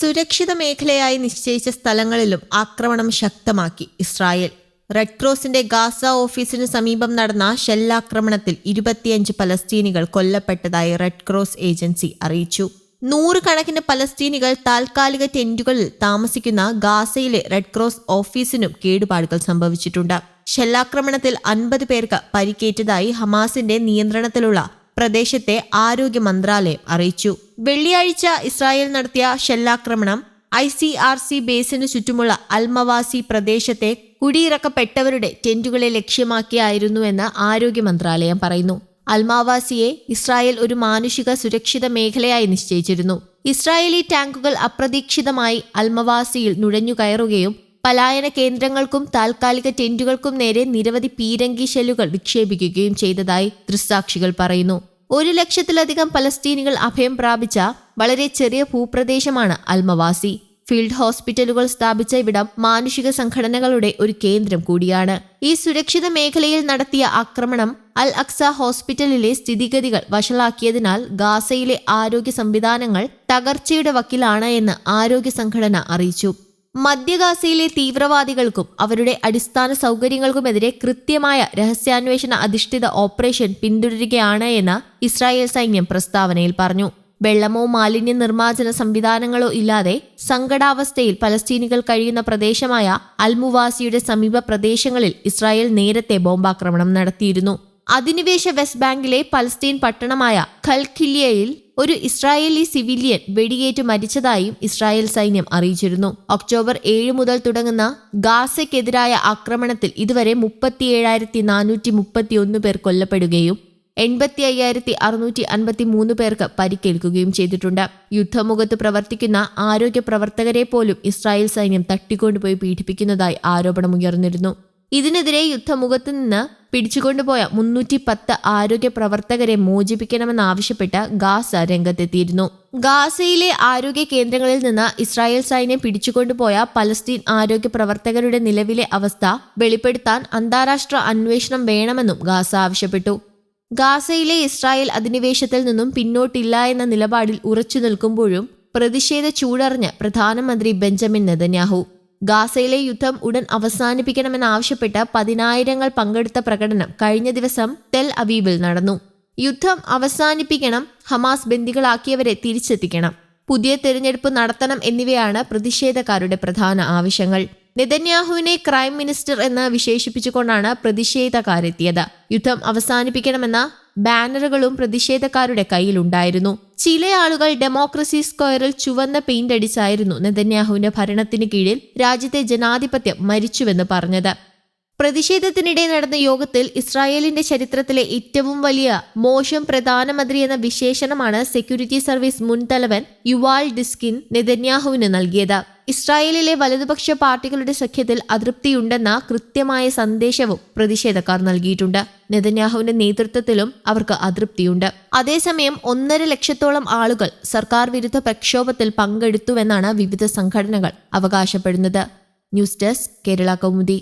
സുരക്ഷിത മേഖലയായി നിശ്ചയിച്ച സ്ഥലങ്ങളിലും ആക്രമണം ശക്തമാക്കി. ഇസ്രായേൽ റെഡ് ക്രോസിന്റെ ഗാസ ഓഫീസിന് സമീപം നടന്ന ഷെല്ലാക്രമണത്തിൽ ഇരുപത്തിയഞ്ച് പലസ്തീനികൾ കൊല്ലപ്പെട്ടതായി റെഡ് ക്രോസ് ഏജൻസി അറിയിച്ചു. നൂറുകണക്കിന് പലസ്തീനികൾ താൽക്കാലിക ടെന്റുകളിൽ താമസിക്കുന്ന ഗാസയിലെ റെഡ് ക്രോസ് ഓഫീസിനും കേടുപാടുകൾ സംഭവിച്ചിട്ടുണ്ട്. ഷെല്ലാക്രമണത്തിൽ അൻപത് പേർക്ക് പരിക്കേറ്റതായി ഹമാസിന്റെ നിയന്ത്രണത്തിലുള്ള പ്രദേശത്തെ ആരോഗ്യ മന്ത്രാലയം അറിയിച്ചു. വെള്ളിയാഴ്ച ഇസ്രായേൽ നടത്തിയ ഷെല്ലാക്രമണം ഐ സി ആർ സി ബേസിന് ചുറ്റുമുള്ള അൽമവാസി പ്രദേശത്തെ കുടിയിറക്കപ്പെട്ടവരുടെ ടെന്റുകളെ ലക്ഷ്യമാക്കിയായിരുന്നുവെന്ന് ആരോഗ്യ മന്ത്രാലയം പറയുന്നു. അൽമാവാസിയെ ഇസ്രായേൽ ഒരു മാനുഷിക സുരക്ഷിത മേഖലയായി നിശ്ചയിച്ചിരുന്നു. ഇസ്രായേലി ടാങ്കുകൾ അപ്രതീക്ഷിതമായി അൽമവാസിയിൽ നുഴഞ്ഞുകയറുകയും പലായന കേന്ദ്രങ്ങൾക്കും താൽക്കാലിക ടെന്റുകൾക്കും നേരെ നിരവധി പീരങ്കി ഷെല്ലുകൾ വിക്ഷേപിക്കുകയും ചെയ്തതായി ദൃക്സാക്ഷികൾ പറയുന്നു. ഒരു ലക്ഷത്തിലധികം പലസ്തീനികൾ അഭയം പ്രാപിച്ച വളരെ ചെറിയ ഭൂപ്രദേശമാണ് അൽമവാസി. ഫീൽഡ് ഹോസ്പിറ്റലുകൾ സ്ഥാപിച്ച ഇവിടം മാനുഷിക സംഘടനകളുടെ ഒരു കേന്ദ്രം കൂടിയാണ്. ഈ സുരക്ഷിത മേഖലയിൽ നടത്തിയ ആക്രമണം അൽ അക്സ ഹോസ്പിറ്റലിലെ സ്ഥിതിഗതികൾ വഷളാക്കിയതിനാൽ ഗാസയിലെ ആരോഗ്യ സംവിധാനങ്ങൾ തകർച്ചയുടെ വക്കിലാണ് എന്ന് ആരോഗ്യ സംഘടന അറിയിച്ചു. മധ്യഗാസയിലെ തീവ്രവാദികൾക്കും അവരുടെ അടിസ്ഥാന സൗകര്യങ്ങൾക്കുമെതിരെ കൃത്യമായ രഹസ്യാന്വേഷണ അധിഷ്ഠിത ഓപ്പറേഷൻ പിന്തുടരുകയാണ് എന്ന് ഇസ്രായേൽ സൈന്യം പ്രസ്താവനയിൽ പറഞ്ഞു. വെള്ളമോ മാലിന്യ നിർമ്മാർജന സംവിധാനങ്ങളോ ഇല്ലാതെ സങ്കടാവസ്ഥയിൽ പലസ്തീനികൾ കഴിയുന്ന പ്രദേശമായ അൽമുവാസിയുടെ സമീപ പ്രദേശങ്ങളിൽ ഇസ്രായേൽ നേരത്തെ ബോംബാക്രമണം നടത്തിയിരുന്നു. അധിനിവേശ വെസ്റ്റ് ബാങ്കിലെ പലസ്തീൻ പട്ടണമായ ഖൽഖിലിയയിൽ ഒരു ഇസ്രായേലി സിവിലിയൻ വെടിയേറ്റ് മരിച്ചതായും ഇസ്രായേൽ സൈന്യം അറിയിച്ചിരുന്നു. ഒക്ടോബർ ഏഴ് മുതൽ തുടങ്ങുന്ന ഗാസയ്ക്കെതിരായ ആക്രമണത്തിൽ ഇതുവരെ മുപ്പത്തിയേഴായിരത്തി നാനൂറ്റി മുപ്പത്തിയൊന്ന് പേർ കൊല്ലപ്പെടുകയും എൺപത്തി അയ്യായിരത്തി അറുന്നൂറ്റി അൻപത്തി മൂന്ന് പേർക്ക് പരിക്കേൽക്കുകയും ചെയ്തിട്ടുണ്ട്. യുദ്ധമുഖത്ത് പ്രവർത്തിക്കുന്ന ആരോഗ്യ പ്രവർത്തകരെ പോലും ഇസ്രായേൽ സൈന്യം തട്ടിക്കൊണ്ടുപോയി പീഡിപ്പിക്കുന്നതായി ആരോപണമുയർന്നിരുന്നു. ഇതിനെതിരെ യുദ്ധമുഖത്ത് നിന്ന് പിടിച്ചുകൊണ്ടുപോയ മുന്നൂറ്റി പത്ത് ആരോഗ്യ പ്രവർത്തകരെ മോചിപ്പിക്കണമെന്നാവശ്യപ്പെട്ട് ഗാസ രംഗത്തെത്തിയിരുന്നു. ഗാസയിലെ ആരോഗ്യ കേന്ദ്രങ്ങളിൽ നിന്ന് ഇസ്രായേൽ സൈന്യം പിടിച്ചുകൊണ്ടുപോയ പലസ്തീൻ ആരോഗ്യ പ്രവർത്തകരുടെ നിലവിലെ അവസ്ഥ വെളിപ്പെടുത്താൻ അന്താരാഷ്ട്ര അന്വേഷണം വേണമെന്നും ഗാസ ആവശ്യപ്പെട്ടു. ഗാസയിലെ ഇസ്രായേൽ അധിനിവേശത്തിൽ നിന്നും പിന്നോട്ടില്ല എന്ന നിലപാടിൽ ഉറച്ചു നിൽക്കുമ്പോഴും പ്രതിഷേധ ചൂടറിഞ്ഞ് പ്രധാനമന്ത്രി ബെഞ്ചമിൻ നെതന്യാഹു ഗാസയിലെ യുദ്ധം ഉടൻ അവസാനിപ്പിക്കണമെന്നാവശ്യപ്പെട്ട് പതിനായിരങ്ങൾ പങ്കെടുത്ത പ്രകടനം കഴിഞ്ഞ ദിവസം തെൽ അവീബിൽ നടന്നു. യുദ്ധം അവസാനിപ്പിക്കണം ഹമാസ് ബന്ദികളാക്കിയവരെ തിരിച്ചെത്തിക്കണം. പുതിയ തെരഞ്ഞെടുപ്പ് നടത്തണം എന്നിവയാണ് പ്രതിഷേധക്കാരുടെ പ്രധാന ആവശ്യങ്ങൾ. നെതന്യാഹുവിനെ ക്രൈം മിനിസ്റ്റർ എന്ന് വിശേഷിപ്പിച്ചുകൊണ്ടാണ് പ്രതിഷേധക്കാരെത്തിയത്. യുദ്ധം അവസാനിപ്പിക്കണമെന്ന ബാനറുകളും പ്രതിഷേധക്കാരുടെ കയ്യിലുണ്ടായിരുന്നു. ചില ആളുകൾ ഡെമോക്രസി സ്ക്വയറിൽ ചുവന്ന പെയിന്റ് അടിച്ചായിരുന്നു നെതന്യാഹുവിന്റെ ഭരണത്തിന് കീഴിൽ രാജ്യത്തെ ജനാധിപത്യം മരിച്ചുവെന്ന് പറഞ്ഞത്. പ്രതിഷേധത്തിനിടെ നടന്ന യോഗത്തിൽ ഇസ്രായേലിന്റെ ചരിത്രത്തിലെ ഏറ്റവും വലിയ മോശം പ്രധാനമന്ത്രി എന്ന വിശേഷണമാണ് സെക്യൂരിറ്റി സർവീസ് മുൻ തലവൻ യുവാൾ ഡിസ്കിൻ നെതന്യാഹുവിന് നൽകിയത്. ഇസ്രായേലിലെ വലതുപക്ഷ പാർട്ടികളുടെ സഖ്യത്തിൽ അതൃപ്തിയുണ്ടെന്ന കൃത്യമായ സന്ദേശവും പ്രതിഷേധക്കാർ നൽകിയിട്ടുണ്ട്. നെതന്യാഹുവിന്റെ നേതൃത്വത്തിലും അവർക്ക് അതൃപ്തിയുണ്ട്. അതേസമയം ഒന്നര ലക്ഷത്തോളം ആളുകൾ സർക്കാർ വിരുദ്ധ പ്രക്ഷോഭത്തിൽ പങ്കെടുത്തുവെന്നാണ് വിവിധ സംഘടനകൾ അവകാശപ്പെടുന്നത്. News desk Kerala Kaumudi.